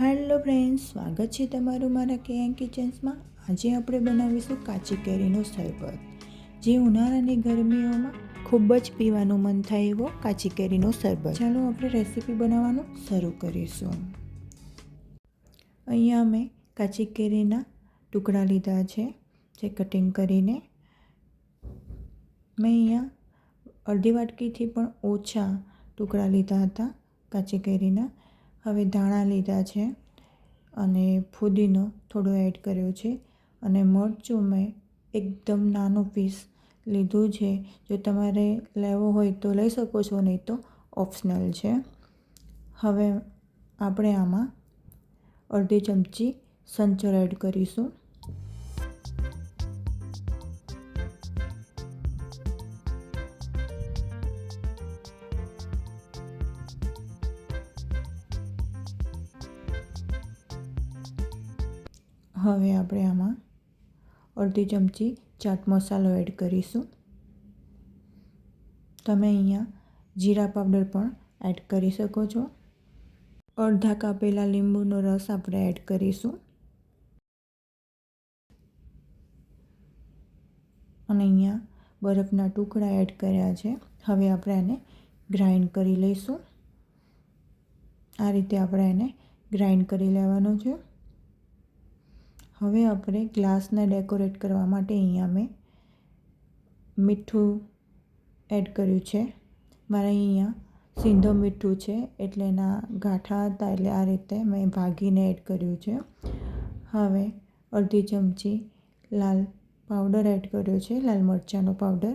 Hello friends, સ્વાગત છે તમારું મારા કેએન કિચન્સમાં. આજે આપણે બનાવીશું કાચી કેરીનો શરબત. જે ઉનાળાની ગરમીઓમાં ખૂબ જ પીવાનું મન થાય એવો કાચી કેરીનો શરબત. ચાલો આપણે રેસીપી બનાવવાનું શરૂ કરીશું. અહીંયા મેં કાચી કેરીના ટુકડા લીધા છે, જે કટિંગ કરીને. મેં અહીંયા અડધી વાટકીથી પણ ઓછા ટુકડા લીધા હતા કાચી કેરીના. હવે ધાણા લીધા છે અને ફુદીનો થોડો એડ કર્યો છે અને મરચું મેં એકદમ નાનું પીસ લીધું છે. જો તમારે લેવો હોય તો લઈ શકો છો, નહીં તો ઓપ્શનલ છે. હવે આપણે આમાં અડધી ચમચી સંચર એડ કરીશું. હવે આપણે આમાં અડધી ચમચી ચાટ મસાલો એડ કરીશું. તમે અહીંયા જીરા પાવડર પણ એડ કરી શકો છો. અડધા કાપેલા લીંબુનો રસ આપણે એડ કરીશું. અને અહીંયા બરફના ટુકડા એડ કર્યા છે. હવે આપણે એને ગ્રાઇન્ડ કરી લઈશું. આ રીતે આપણે એને ગ્રાઇન્ડ કરી લેવાનું છે. હવે આપણે ગ્લાસને ડેકોરેટ કરવા માટે અહીંયા મેં મીઠું એડ કર્યું છે. મારે અહીંયા સિંધો મીઠું છે એટલે એના ગાંઠા હતા એટલે આ રીતે મેં ભાગીને એડ કર્યું છે. હવે અડધી ચમચી લાલ પાવડર એડ કર્યો છે, લાલ મરચાંનો પાવડર.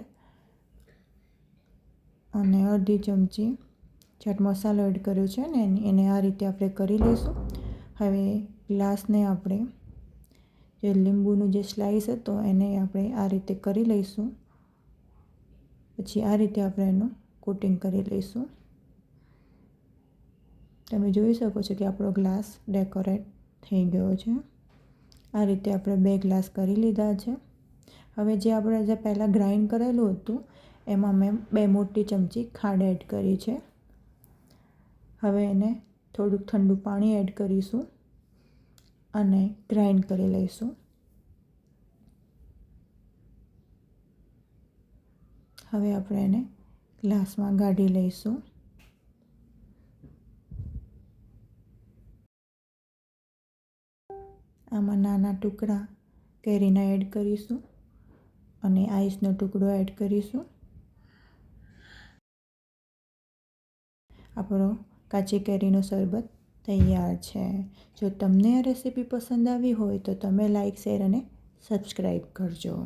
અને અડધી ચમચી ચાટ મસાલો એડ કર્યો છે ને, એને આ રીતે આપણે કરી લઈશું. હવે ગ્લાસને આપણે જે લીંબુનું જે સ્લાઈસ હતો એને આપણે આ રીતે કરી લઈશું. પછી આ રીતે આપણે એનું કોટિંગ કરી લઈશું. તમે જોઈ શકો છો કે આપણો ગ્લાસ ડેકોરેટ થઈ ગયો છે. આ રીતે આપણે બે ગ્લાસ કરી લીધા છે. હવે જે આપણે જે પહેલાં ગ્રાઇન્ડ કરેલું હતું, એમાં મેં બે મોટી ચમચી ખાંડ એડ કરી છે. હવે એને થોડુંક ઠંડુ પાણી એડ કરીશું. અને ગ્રાઇન્ડ કરી લઈશું. હવે આપણે એને ગ્લાસમાં ગાઢી લઈશું. આમાં નાના ટુકડા કેરીના એડ કરીશું અને આઈસનો ટુકડો એડ કરીશું. આપણો કાચી કેરીનો શરબત તૈયાર છે. જો તમને આ રેસીપી પસંદ આવી હોય તો તમે લાઈક શેર અને સબસ્ક્રાઈબ કરજો.